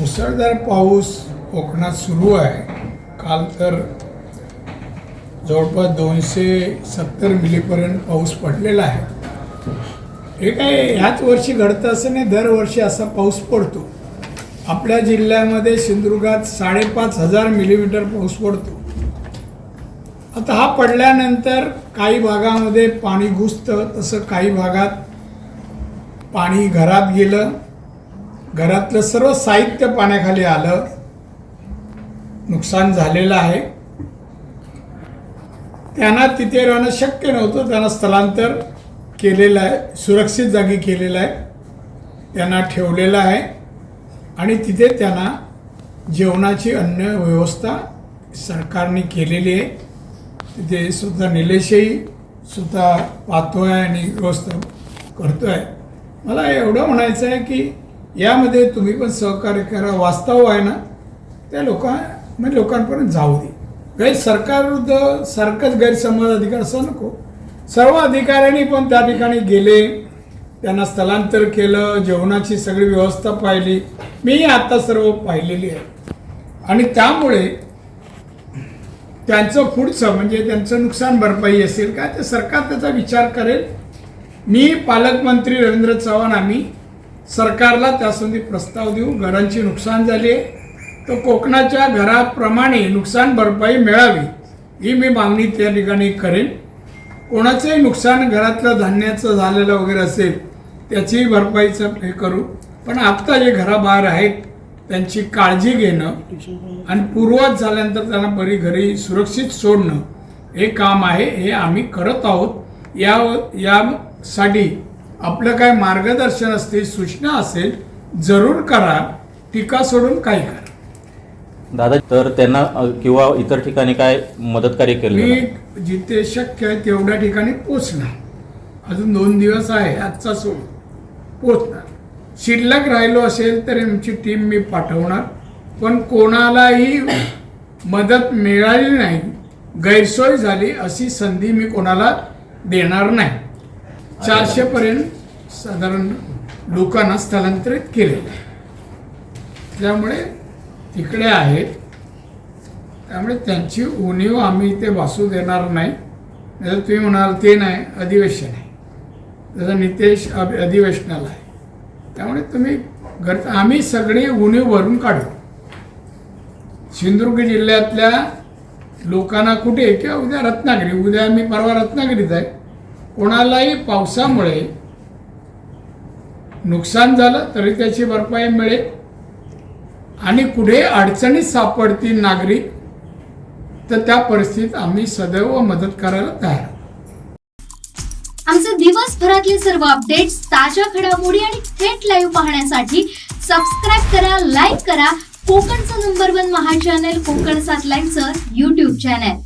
मुसळधार पाऊस कोकणात सुरू आहे. काल तर जवळपास दोनशे सत्तर मिलीपर्यंत पाऊस पडलेला आहे. हे काय ह्याच वर्षी घडतं असं नाही दरवर्षी असा पाऊस पडतो. आपल्या जिल्ह्यामध्ये सिंधुदुर्गात साडेपाच हजार मिलीमीटर पाऊस पडतो. आता हा पडल्यानंतर काही भागामध्ये पाणी घुसतं तसं काही भागात पाणी घरात गेलं. घरातलं सर्व साहित्य पाण्याखाली आलं. नुकसान झालेलं आहे. त्यांना तिथे राहणं शक्य नव्हतं. त्यांना स्थलांतर केलेलं आहे. सुरक्षित जागी केलेलं आहे. त्यांना ठेवलेलं आहे. आणि तिथे त्यांना जेवणाची अन्न व्यवस्था सरकारने केलेली आहे. तिथे सुद्धा निलेशही स्वतः आहे आणि व्यवस्था आहे मला एवढं म्हणायचं आहे की यामध्ये तुम्ही पण सहकार्य करा. वास्तव आहे ना त्या लोकां म्हणजे लोकांपर्यंत जाऊ दे. गैर सरकारविरुद्ध सारखंच गैरसमज अधिकार असं नको. सर्व अधिकाऱ्यांनी पण त्या ठिकाणी गेले त्यांना स्थलांतर केलं जेवणाची सगळी व्यवस्था पाहिली. मी आता सर्व पाहिलेली आहे. आणि त्यामुळे त्यांचं पुढचं म्हणजे त्यांचं नुकसान भरपाई असेल काय ते सरकार त्याचा विचार करेल. मी पालकमंत्री रवींद्र चव्हाण आम्ही सरकारला त्यासंबंधी प्रस्ताव देऊ घरांची नुकसान झाली आहे. तर कोकणाच्या घराप्रमाणे नुकसान भरपाई मिळावी ही मी मागणी त्या ठिकाणी करेन. कोणाचंही नुकसान घरातलं धान्याचं झालेलं वगैरे असेल त्याचीही भरपाईचं हे करू. पण आत्ता जे घराबाहेर आहेत त्यांची काळजी घेणं आणि पूर्वज झाल्यानंतर त्यांना बरी घरी सुरक्षित सोडणं हे काम आहे हे आम्ही करत आहोत. या यासाठी आपलं काय मार्गदर्शन असते सूचना असेल जरूर करा. टीका सोडून काही करा. दादा तर त्यांना किंवा इतर ठिकाणी काय मदत कार्य केलं मी? जिथे शक्य आहे तेवढ्या ठिकाणी पोचणार. अजून दोन दिवस आहे आजचा सोडून पोचणार. शिल्लक राहिलो असेल तर आमची टीम मी पाठवणार. पण कोणालाही मदत मिळाली नाही गैरसोय झाली अशी संधी मी कोणाला देणार नाही. चारशे पर्यंत साधारण लोकांना स्थलांतरित केलेलं आहे त्यामुळे तिकडे आहेत. त्यामुळे त्यांची उणीव आम्ही इथे भासू देणार नाही. जर तुम्ही म्हणाल ते नाही अधिवेशन आहे. जसं नितेश अभि अधिवेशनाला आहे. त्यामुळे तुम्ही घर आम्ही सगळी उणीव भरून काढू. सिंधुदुर्ग जिल्ह्यातल्या लोकांना कुठे किंवा उद्या रत्नागिरी उद्या मी परवा रत्नागिरीत आहे. कोणालाही पावसामुळे नुकसान झालं तरी त्याची भरपाई मिळेल. आणि कुठे अडचणीत सापडतील नागरिक तर त्या परिस्थितीत आम्ही सदैव मदत करायला तयार आमचे दिवसभरातले सर्व अपडेट्स ताज्या घडामोडी आणि थेट लाईव्ह पाहण्यासाठी सबस्क्राईब करा लाईक करा. कोकणचं नंबर वन महा चॅनल कोकण सात लाईनचं युट्यूब चॅनल